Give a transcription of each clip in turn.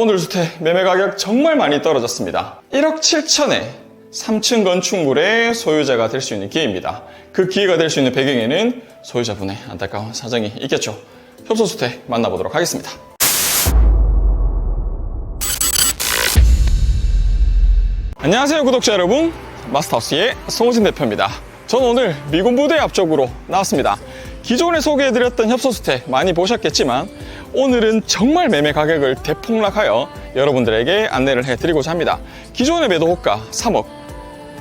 오늘 주택 매매 가격 정말 많이 떨어졌습니다. 1억 7천에 3층 건축물의 소유자가 될 수 있는 기회입니다. 그 기회가 될 수 있는 배경에는 소유자분의 안타까운 사정이 있겠죠. 협소주택 만나보도록 하겠습니다. 안녕하세요 구독자 여러분 마스터하우스의 송호진 대표입니다 저는 오늘 미군 부대 앞쪽으로 나왔습니다 기존에 소개해드렸던 협소주택 많이 보셨겠지만 오늘은 정말 매매 가격을 대폭락하여 여러분들에게 안내를 해드리고자 합니다 기존의 매도 호가 3억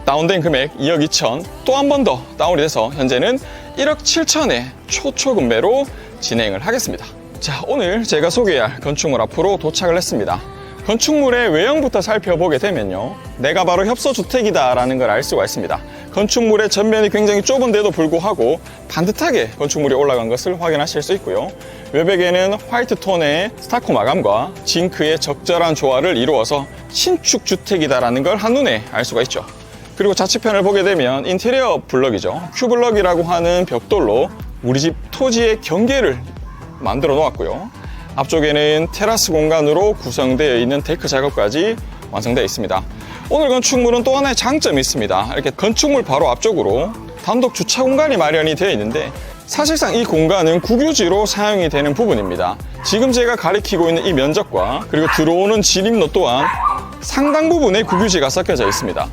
다운된 금액 2억 2천 또 한 번 더 다운이 돼서 현재는 1억 7천의 초초 금매로 진행을 하겠습니다 자 오늘 제가 소개할 건축물 앞으로 도착을 했습니다 건축물의 외형부터 살펴보게 되면요. 내가 바로 협소주택이다라는 걸 알 수가 있습니다. 건축물의 전면이 굉장히 좁은데도 불구하고 반듯하게 건축물이 올라간 것을 확인하실 수 있고요. 외벽에는 화이트 톤의 스타코 마감과 징크의 적절한 조화를 이루어서 신축 주택이다라는 걸 한눈에 알 수가 있죠. 그리고 좌측편을 보게 되면 인테리어 블럭이죠. 큐블럭이라고 하는 벽돌로 우리 집 토지의 경계를 만들어 놓았고요. 앞쪽에는 테라스 공간으로 구성되어 있는 데크 작업까지 완성되어 있습니다. 오늘 건축물은 또 하나의 장점이 있습니다. 이렇게 건축물 바로 앞쪽으로 단독 주차 공간이 마련이 되어 있는데 사실상 이 공간은 국유지로 사용이 되는 부분입니다. 지금 제가 가리키고 있는 이 면적과 그리고 들어오는 진입로 또한 상당 부분의 국유지가 섞여져 있습니다.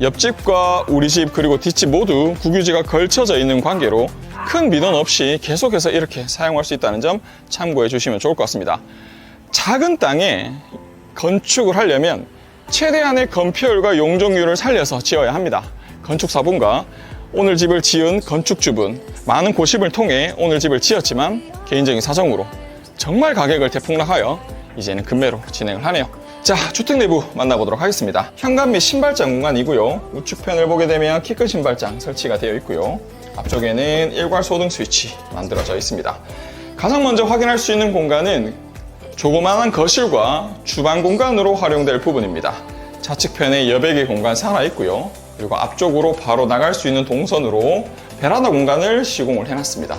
옆집과 우리 집 그리고 뒷집 모두 국유지가 걸쳐져 있는 관계로 큰 민원 없이 계속해서 이렇게 사용할 수 있다는 점 참고해 주시면 좋을 것 같습니다. 작은 땅에 건축을 하려면 최대한의 건폐율과 용적률을 살려서 지어야 합니다. 건축사분과 오늘 집을 지은 건축주분, 많은 고심을 통해 오늘 집을 지었지만 개인적인 사정으로 정말 가격을 대폭락하여 이제는 금매로 진행을 하네요. 자, 주택 내부 만나보도록 하겠습니다. 현관 및 신발장 공간이고요. 우측편을 보게 되면 키 큰 신발장 설치가 되어 있고요. 앞쪽에는 일괄 소등 스위치 만들어져 있습니다. 가장 먼저 확인할 수 있는 공간은 조그마한 거실과 주방 공간으로 활용될 부분입니다. 좌측편에 여백의 공간 살아 있고요. 그리고 앞쪽으로 바로 나갈 수 있는 동선으로 베란다 공간을 시공을 해놨습니다.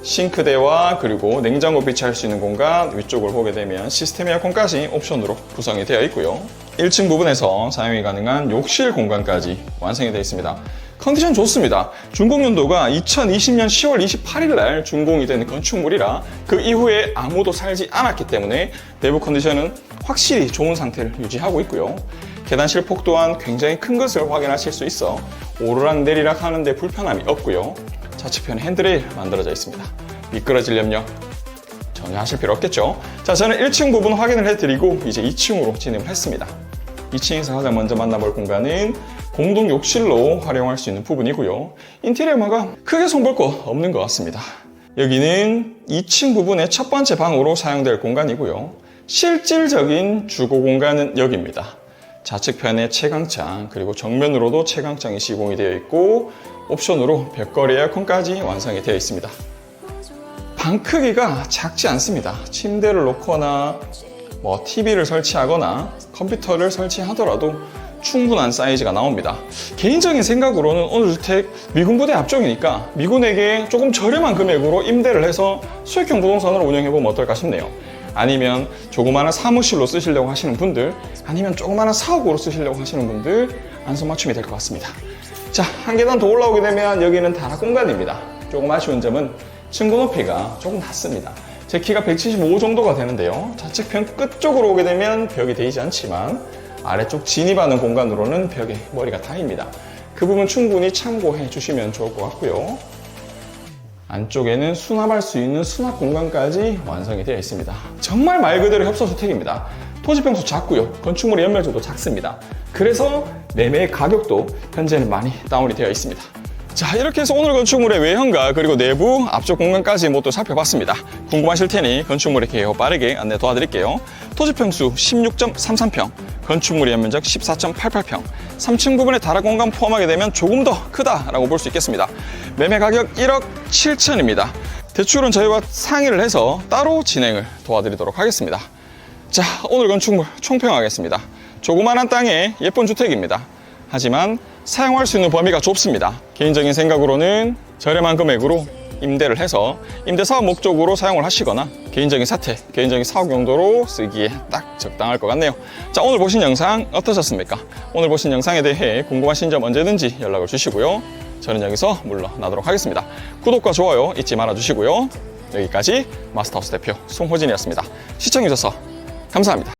싱크대와 그리고 냉장고 비치할 수 있는 공간 위쪽을 보게 되면 시스템 에어컨까지 옵션으로 구성이 되어 있고요. 1층 부분에서 사용이 가능한 욕실 공간까지 완성이 되어 있습니다. 컨디션 좋습니다. 준공 연도가 2020년 10월 28일 날 준공이 된 건축물이라 그 이후에 아무도 살지 않았기 때문에 내부 컨디션은 확실히 좋은 상태를 유지하고 있고요. 계단실 폭 또한 굉장히 큰 것을 확인하실 수 있어 오르락 내리락 하는데 불편함이 없고요. 좌측편에 핸드레일 만들어져 있습니다. 미끄러질 염려 전혀 하실 필요 없겠죠. 자, 저는 1층 부분 확인을 해드리고 이제 2층으로 진행을 했습니다. 2층에서 가장 먼저 만나볼 공간은 공동 욕실로 활용할 수 있는 부분이고요. 인테리어마가 크게 손볼 거 없는 것 같습니다. 여기는 2층 부분의 첫 번째 방으로 사용될 공간이고요. 실질적인 주거 공간은 여기입니다. 좌측편에 채광창 그리고 정면으로도 채광창이 시공이 되어 있고 옵션으로 벽걸이 에어컨까지 완성이 되어 있습니다. 방 크기가 작지 않습니다. 침대를 놓거나 뭐 TV를 설치하거나 컴퓨터를 설치하더라도 충분한 사이즈가 나옵니다. 개인적인 생각으로는 오늘 주택 미군 부대 앞쪽이니까 미군에게 조금 저렴한 금액으로 임대를 해서 수익형 부동산으로 운영해보면 어떨까 싶네요. 아니면 조그마한 사무실로 쓰시려고 하시는 분들, 아니면 조그마한 사옥으로 쓰시려고 하시는 분들 안성맞춤이 될 것 같습니다. 자, 한 계단 더 올라오게 되면 여기는 다락 공간입니다. 조금 아쉬운 점은 층고 높이가 조금 낮습니다. 제 키가 175 정도가 되는데요. 좌측편 끝쪽으로 오게 되면 벽이 되지 않지만 아래쪽 진입하는 공간으로는 벽에 머리가 닿입니다. 그 부분 충분히 참고해 주시면 좋을 것 같고요. 안쪽에는 수납할 수 있는 수납 공간까지 완성이 되어 있습니다. 정말 말 그대로 협소주택입니다. 토지 평수 작고요. 건축물의 연면적도 작습니다. 그래서 매매 가격도 현재는 많이 다운이 되어 있습니다. 자 이렇게 해서 오늘 건축물의 외형과 그리고 내부 앞쪽 공간까지 모두 살펴봤습니다. 궁금하실 테니 건축물의 개요 빠르게 안내 도와드릴게요. 토지 평수 16.33평, 건축물의 연면적 14.88평, 3층 부분의 다락 공간 포함하게 되면 조금 더 크다라고 볼 수 있겠습니다. 매매 가격 1억 7천입니다. 대출은 저희와 상의를 해서 따로 진행을 도와드리도록 하겠습니다. 자, 오늘 건축물 총평하겠습니다. 조그만한 땅에 예쁜 주택입니다. 하지만 사용할 수 있는 범위가 좁습니다. 개인적인 생각으로는 저렴한 금액으로 임대를 해서 임대 사업 목적으로 사용을 하시거나 개인적인 사택, 개인적인 사업 용도로 쓰기에 딱 적당할 것 같네요. 자, 오늘 보신 영상 어떠셨습니까? 오늘 보신 영상에 대해 궁금하신 점 언제든지 연락을 주시고요. 저는 여기서 물러나도록 하겠습니다. 구독과 좋아요 잊지 말아 주시고요. 여기까지 마스터하우스 대표 송호진이었습니다. 시청해주셔서 감사합니다.